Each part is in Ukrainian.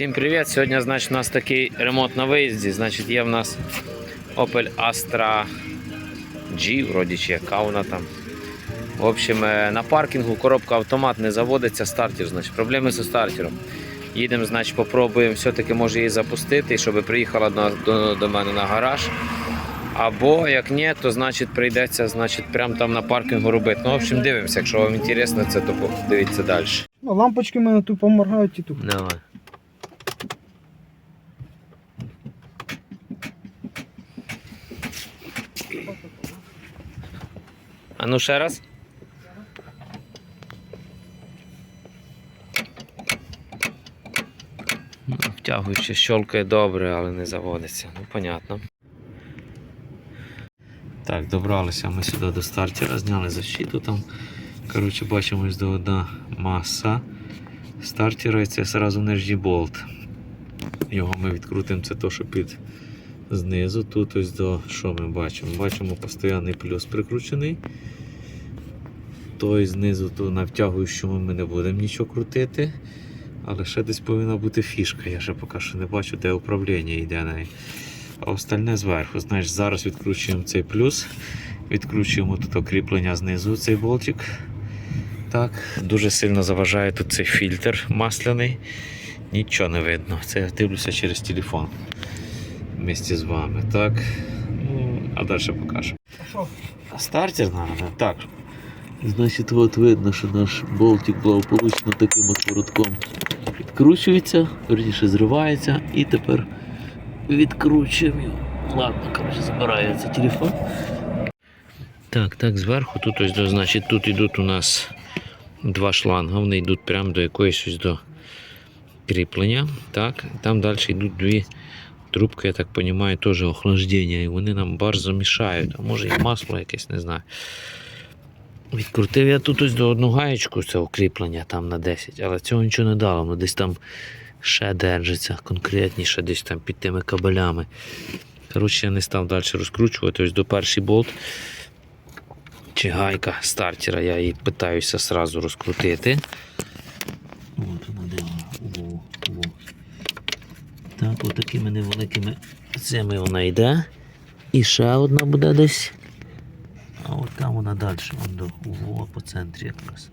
Всім привіт! Сьогодні значить, у нас такий ремонт на виїзді. Значить, є в нас Opel Astra G, вроді чи яка вона там. В общем, е, на паркінгу коробка автомат не заводиться, стартер, значить, проблеми зі стартером. Їдемо, значить, попробуємо все-таки може її запустити, щоб приїхала до, до, до мене на гараж. Або як ні, то значить прийдеться значить, прямо там на паркінгу робити. Ну, в общем, дивимося, якщо вам інтересно це, то дивіться далі. Ну, лампочки в мене тупо моргають і тупо. Давай. А ну ще раз. Ну, Втягуючи, щолкає добре, але не заводиться. Ну, понятно. Так, добралися ми сюди до стартера, зняли защиту там. Коротше, бачимо ось до одна маса стартера і це одразу Energy Bolt. Його ми відкрутимо, це то, що під знизу. Тут ось до що ми бачимо? Бачимо постійний плюс прикручений. Той знизу то на ми не будемо нічого крутити. Але ще десь повинна бути фішка. Я ще поки що не бачу, де управління йде неї. А остальне зверху. Знаєш, зараз відкручуємо цей плюс, відкручуємо тут окріплення знизу, цей болтик. Так, дуже сильно заважає тут цей фільтр масляний. Нічого не видно. Це я дивлюся через телефон. Вместе з вами. Так. Ну, а далі покажу. Стартер надо. Так. Значить, от видно, що наш болтик благополучно таким от воротком відкручується, верніше зривається і тепер відкручуємо. Ладно, коротше, забирається телефон. Так, так, зверху тут ось, до- значить, тут йдуть у нас два шланга, вони йдуть прямо до якоїсь ось до кріплення. Так, там далі йдуть дві трубки, я так розумію, теж охлаждення, і вони нам bardzo мішають. А може і масло якесь, не знаю. Відкрутив я тут ось до одну гаєчку це укріплення там на 10, але цього нічого не дало, воно десь там ще держиться, конкретніше, десь там під тими кабелями. Коротше, я не став далі розкручувати. Ось до перший болт чи гайка стартера, я її питаюся сразу розкрутити. От вона де вона. Во, во. Так, отакими невеликими цими вона йде. І ще одна буде десь. А от там вона далі, вон до во, по центрі якраз.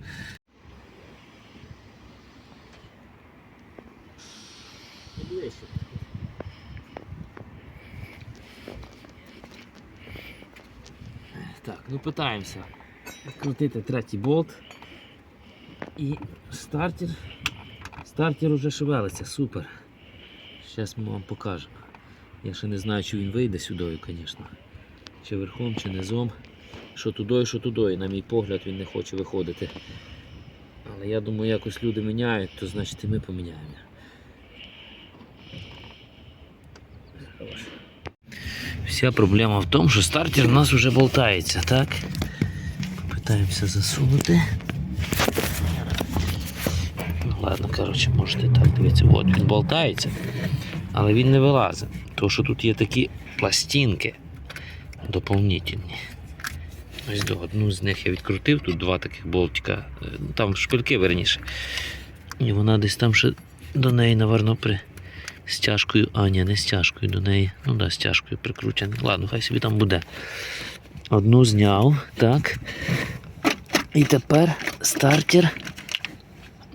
Так, ну питаємося відкрутити третій болт. І стартер. Стартер уже шевелиться, супер. Зараз ми вам покажемо. Я ще не знаю, чи він вийде сюди, звісно. Чи верхом, чи низом. Що туди, що туди. На мій погляд, він не хоче виходити. Але я думаю, якось люди міняють, то значить і ми поміняємо. Вся проблема в тому, що стартер у нас вже болтається, так? Попитаємося засунути. Ну, ладно, коротше, можете так дивіться. От він болтається, але він не вилазить. Тому що тут є такі пластинки доповнительні. Ось до одну з них я відкрутив, тут два таких болтика, е, ну, там шпильки верніше. І вона десь там ще до неї, напевно, при стяжкою, а ні, не стяжкою до неї. Ну да, стяжкою прикручена. Ладно, хай собі там буде. Одну зняв, так. І тепер стартер.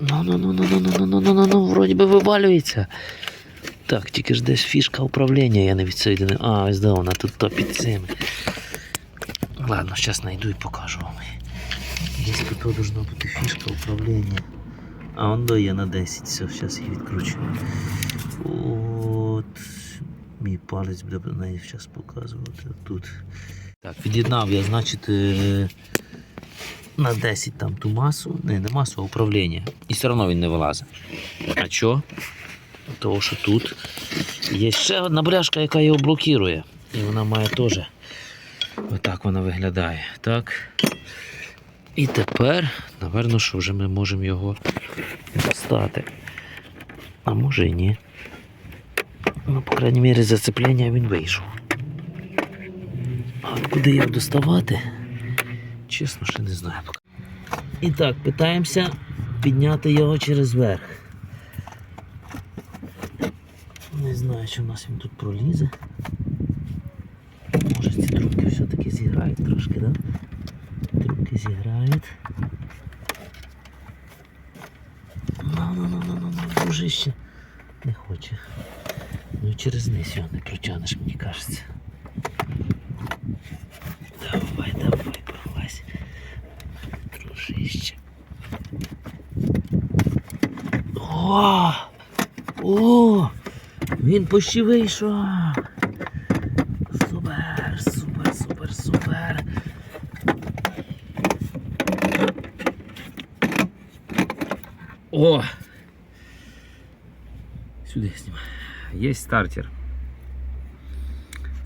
Ну, ну, ну, ну, ну, ну, ну, ну, ну, ну, ну, вроді би вивалюється. Так, тільки ж десь фішка управління, я не відсоєдинив. А, ось да, вона тут то під цим. Ладно, зараз знайду і покажу вам. Десь тут должна бути фішка управління. А он до є на 10. Все, зараз її відкручу. От. Мій палець буде на неї зараз показувати. Тут. Так, від'єднав я, значить, е, на 10 там ту масу. Не, не масу, а управління. І все одно він не вилазить. А що? Тому що тут є ще одна бляшка, яка його блокує. І вона має теж. Отак вона виглядає. Так. І тепер, напевно, що вже ми можемо його достати. А може і ні. Ну, по крайній мірі, зацеплення він вийшов. А куди його доставати? Чесно, ще не знаю. І так, питаємося підняти його через верх. чи в нас він тут пролізе. Може ці трубки все-таки зіграють трошки, да? Трубки зіграють. Ну, ну, ну, ну, ну, ну, дружище. Не хоче. Ну і через низ його не протягнеш, мені кажеться. Давай, давай, пролазь. Дружище. О! О! Він почти вийшов. Супер, супер, супер, супер. О! Сюди знімай. Є стартер.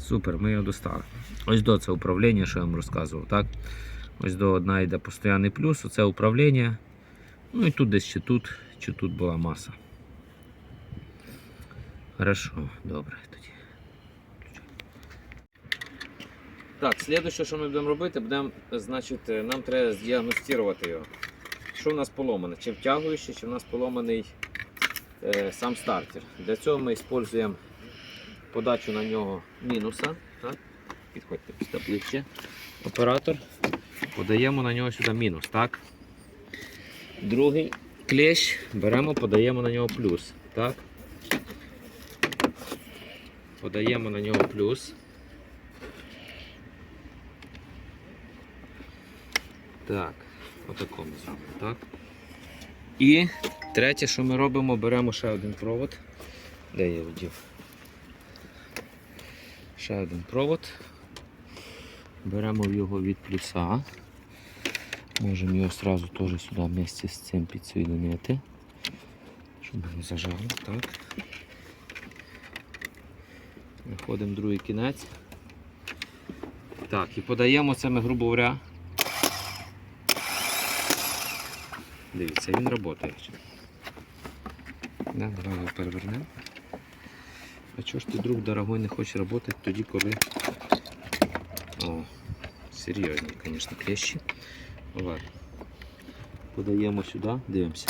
Супер, ми його достали. Ось до це управління, що я вам розказував, так? Ось до одна йде постійний плюс, оце управління. Ну і тут десь чи тут, чи тут була маса. Хорошо, добре тоді. Так, слідуюче, що ми будемо робити, будемо, значить, е, нам треба здіагностувати його. Що в нас поломане? Чи втягуючий, чи в нас поломаний е, сам стартер. Для цього ми використовуємо подачу на нього мінуса. Так? Підходьте після ближче. Оператор. Подаємо на нього сюди мінус. Так? Другий клещ беремо, подаємо на нього плюс. Так? Подаємо на нього плюс. Так, отакому зробимо, так? І третє, що ми робимо, беремо ще один провод. Де я вдів? Ще один провод. Беремо його від плюса. Можемо його одразу теж сюди вместе з цим підсоєдинити. Щоб не зажало, так. Виходимо в другий кінець. Так, і подаємо це ми, грубо говоря. Дивіться, він працює. Да, давай його перевернемо. А чого ж ти, друг дорогой, не хочеш працювати тоді, коли. О, серйозні, звісно, клещі. Ладно. Подаємо сюди, дивимося.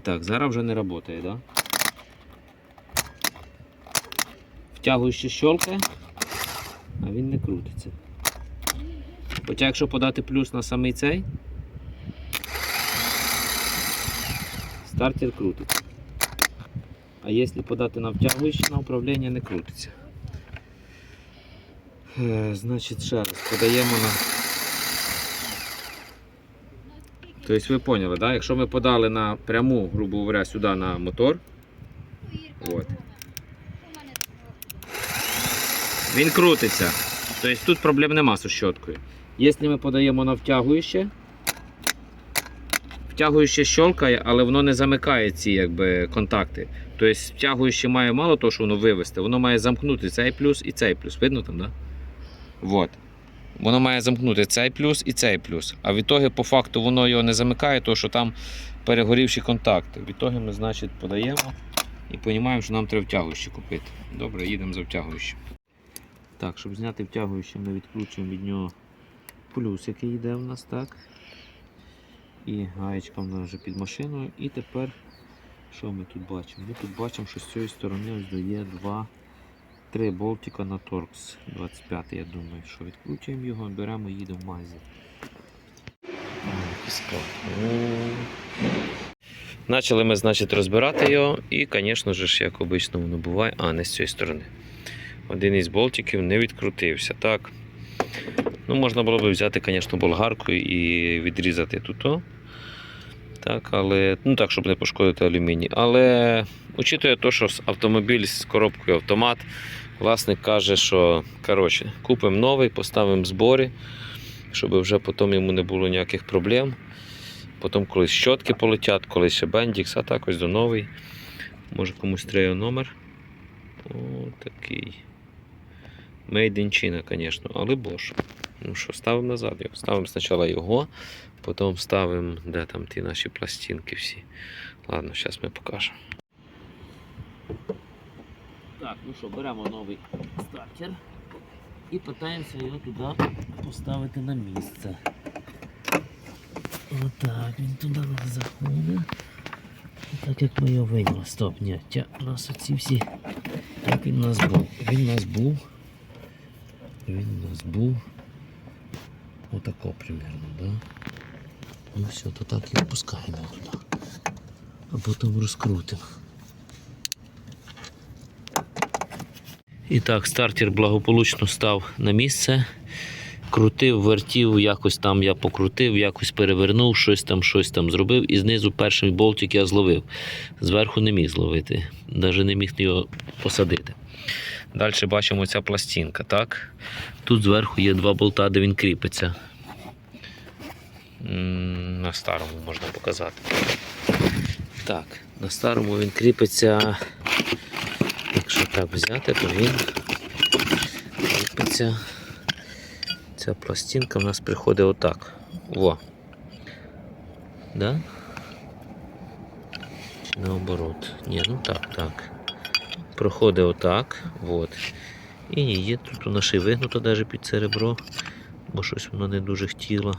І так, зараз вже не працює, да? Втягуючи щелкає, а він не крутиться. Хоча якщо подати плюс на самий цей, стартер крутиться. А якщо подати на втягуючий на управління, не крутиться. Е, значить, ще раз подаємо на. Тобто ви поняли, да? якщо ми подали на пряму, грубо говоря, сюди на мотор, от, він крутиться. Тобто тут проблем нема з щоткою. Якщо ми подаємо на втягуюче, втягуюче щелкає, але воно не замикає ці якби, контакти. Тобто втягуюче має мало того, що воно вивести, воно має замкнути цей плюс і цей плюс. Видно там, да? Вот. Воно має замкнути цей плюс і цей плюс. А в ітогі, по факту, воно його не замикає, тому що там перегорівші контакти. В ітогі ми, значить, подаємо і розуміємо, що нам треба втягуюче купити. Добре, їдемо за втягуючим. Так, щоб зняти втягуюче, ми відкручуємо від нього плюс, який йде в нас, так. І гаєчка в нас вже під машиною. І тепер, що ми тут бачимо? Ми тут бачимо, що з цієї сторони ось є два, три болтика на торкс. 25 я думаю, що відкручуємо його, беремо, і їдемо в магазин. Почали ми, значить, розбирати його, і, звісно ж, як обично воно буває, а не з цієї сторони. Один із болтиків не відкрутився. Так. Ну, можна було б взяти, звісно, болгарку і відрізати тут. Так, але, ну так, щоб не пошкодити алюміній. Але учитує те, що автомобіль з коробкою автомат, власник каже, що коротше, купимо новий, поставимо в зборі, щоб вже потім йому не було ніяких проблем. Потім колись щотки полетять, колись ще бендікс, а так ось до новий. Може комусь треба номер. О, такий. Made in China, звісно, але Bosch. Ну що, ставимо назад його. Ставимо спочатку його, потім ставимо, де там ті наші пластинки всі. Ладно, зараз ми покажемо. Ну що, беремо новий стартер і питаємося його туди поставити на місце. Отак, він туди заходить. Так як ми його вийняли. Стоп, ні, тя, у нас оці всі. Як він у нас був? Він у нас був. Він у нас був. Отако примерно, да? Ну все, то так і опускаємо туди. А потім розкрутимо. І так, стартер благополучно став на місце. Крутив, вертів, якось там я покрутив, якось перевернув, щось там, щось там зробив. І знизу перший болтик я зловив. Зверху не міг зловити, навіть не міг його посадити. Далі бачимо ця пластинка. так? Тут зверху є два болта, де він кріпиться. На старому можна показати. Так, на старому він кріпиться. Якщо так взяти, то він кріпиться. Ця пластинка в нас приходить отак. Во. Да? Чи наоборот? Ні, ну так, так. Проходить отак. Вот. І є тут вона ще й вигнута навіть під це ребро, бо щось воно не дуже хотіло.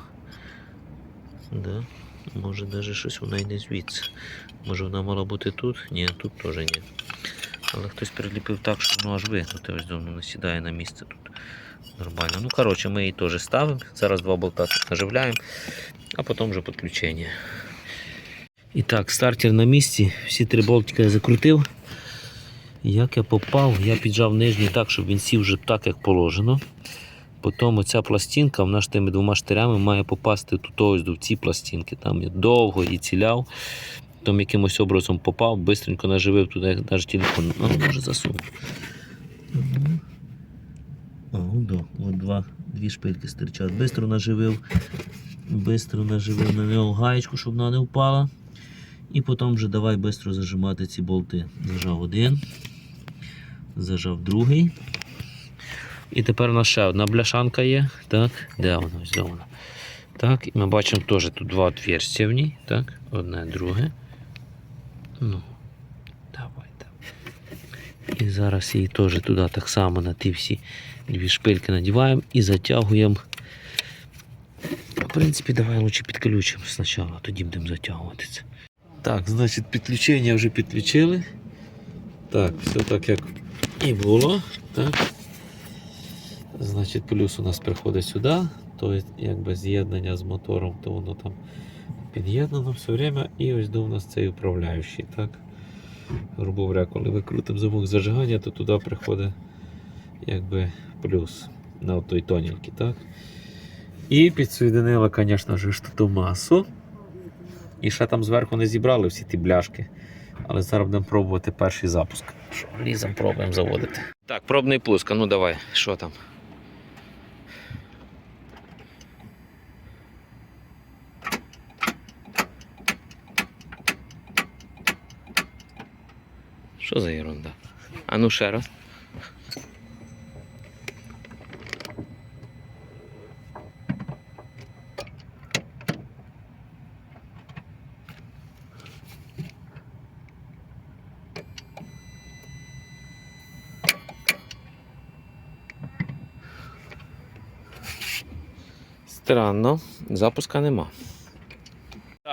Да? Може навіть щось вона і не звідси. Може вона мала бути тут? Ні, тут теж ні. Але хтось приліпив так, що воно аж вигнуте, ось воно не сідає на місце тут. Нормально. Ну, коротше, ми її теж ставимо. Зараз два болта наживляємо, а потім вже підключення. І так, стартер на місці. Всі три болтика я закрутив. Як я попав, я піджав нижній так, щоб він сів вже так, як положено. Потім оця пластинка, вона ж тими двома штирями має попасти тут ось до ці пластинки. Там я довго і ціляв. Потім якимось образом попав, бистренько наживив туди, навіть телефон. А, може засунув. Да, от два, дві шпильки стирчать. Бистро наживив, бистро наживив на нього гаєчку, щоб вона не впала. І потім вже давай бистро зажимати ці болти. Зажав один, зажав другий. І тепер у нас ще одна бляшанка є. Так, де вона? Ось де вона. Так, і ми бачимо теж тут два отверстия в ній. Так, одне, друге. Ну, давай, давай. І зараз її теж туди так само на ті всі дві шпильки надіваємо і затягуємо. В принципі, давай лучше підключимо спочатку, тоді будемо затягувати це. Так, значить, підключення вже підключили. Так, все так як і було. Так. Значить, плюс у нас приходить сюди, то якби з'єднання з мотором, то воно там під'єднано все время. І ось до нас цей управляючий. Так? Грубо говоря, коли ви крутимо замок зажигання, то туди приходить якби плюс на той тоненький. Так? І підсоєдинили, звісно ж, ту масу. І ще там зверху не зібрали всі ті бляшки. Але зараз будемо пробувати перший запуск. Що, лізом пробуємо заводити. Так, пробний пуск. Ну давай, що там? Що за ерунда? А ну ще раз. Странно, запуска нема.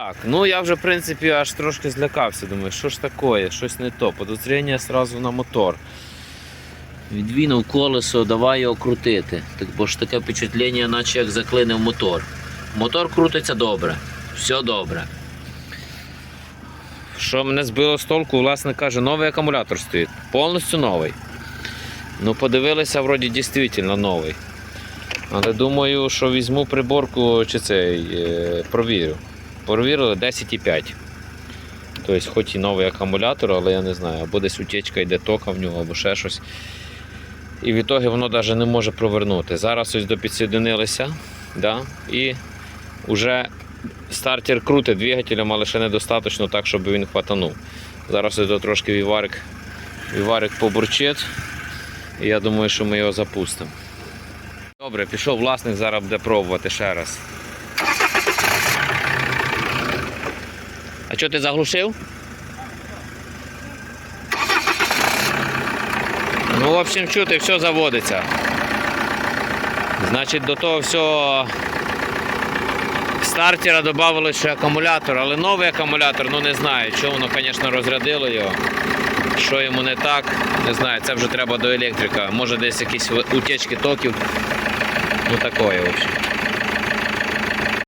Так, ну я вже в принципі аж трошки злякався. Думаю, що ж таке, щось не то. Подозріння одразу на мотор. Відвінув колесо, давай його крутити. Так, бо ж таке впечатлення, наче як заклинив мотор. Мотор крутиться добре, все добре. Що мене збило з толку, власне каже, новий акумулятор стоїть, повністю новий. Ну, подивилися, вроді дійсно новий. Але думаю, що візьму приборку чи цей е, провірю. Провірили 10,5. Тобто, хоч і новий акумулятор, але я не знаю, або десь утечка йде тока в нього, або ще щось. І в ітогі воно навіть не може провернути. Зараз ось допідсоєдинилися, да, і вже стартер крутить двигателем, але ще недостатньо так, щоб він хватанув. Зараз ось трошки віварик, віварик побурчить. І я думаю, що ми його запустимо. Добре, пішов власник, зараз буде пробувати ще раз. А що ти заглушив? Ну, в общем, чути, все заводиться. Значить, до того всього стартера додали ще акумулятор, але новий акумулятор, ну не знаю, що воно, звісно, розрядило його. Що йому не так, не знаю, це вже треба до електрика. Може десь якісь утечки токів. Ну такое, в общем.